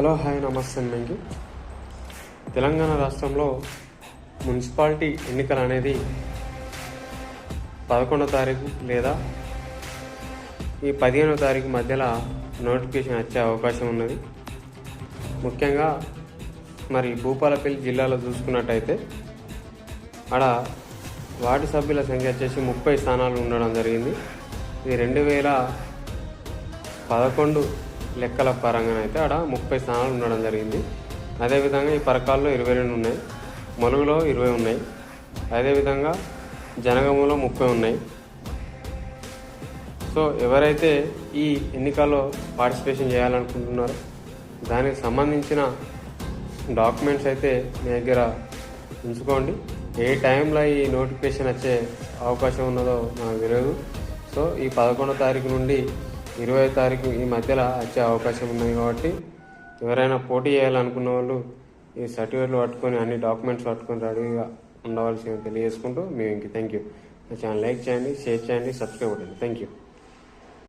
Hello hi నమస్తే అండి. తెలంగాణ రాష్ట్రంలో మున్సిపాలిటీ ఎన్నికలు అనేది పదకొండో తారీఖు లేదా ఈ పదిహేనో తారీఖు మధ్యలో నోటిఫికేషన్ వచ్చే అవకాశం ఉన్నది. ముఖ్యంగా మరి భూపాలపల్లి జిల్లాలో చూసుకున్నట్టయితే ఆడ వార్డు సభ్యుల సంఖ్య వచ్చేసి ముప్పై స్థానాలు ఉండడం జరిగింది. ఇది రెండు వేల పదకొండు లెక్కల పరంగా అయితే ఆడ ముప్పై స్థానాలు ఉండడం జరిగింది. అదేవిధంగా ఈ పరకాల్లో ఇరవై రెండు ఉన్నాయి. మలుగులో ఇరవై ఉన్నాయి. అదేవిధంగా జనగములో ముప్పై ఉన్నాయి. సో ఎవరైతే ఈ ఎన్నికల్లో పార్టిసిపేషన్ చేయాలనుకుంటున్నారో దానికి సంబంధించిన డాక్యుమెంట్స్ అయితే మీ దగ్గర ఉంచుకోండి. ఏ టైంలో ఈ నోటిఫికేషన్ వచ్చే అవకాశం ఉన్నదో నాకు తెలియదు. సో ఈ పదకొండో తారీఖు నుండి ఇరవై తారీఖు ఈ మధ్యలో వచ్చే అవకాశం ఉన్నది కాబట్టి ఎవరైనా పోటీ చేయాలనుకున్న వాళ్ళు ఈ సర్టిఫికేట్లు పట్టుకొని అన్ని డాక్యుమెంట్స్ పట్టుకొని రెడీగా ఉండవలసి తెలియజేసుకుంటూ మేము ఇంక థ్యాంక్ యూ ఛానల్ లైక్ చేయండి షేర్ చేయండి సబ్స్క్రైబ్ చేయండి థ్యాంక్ యూ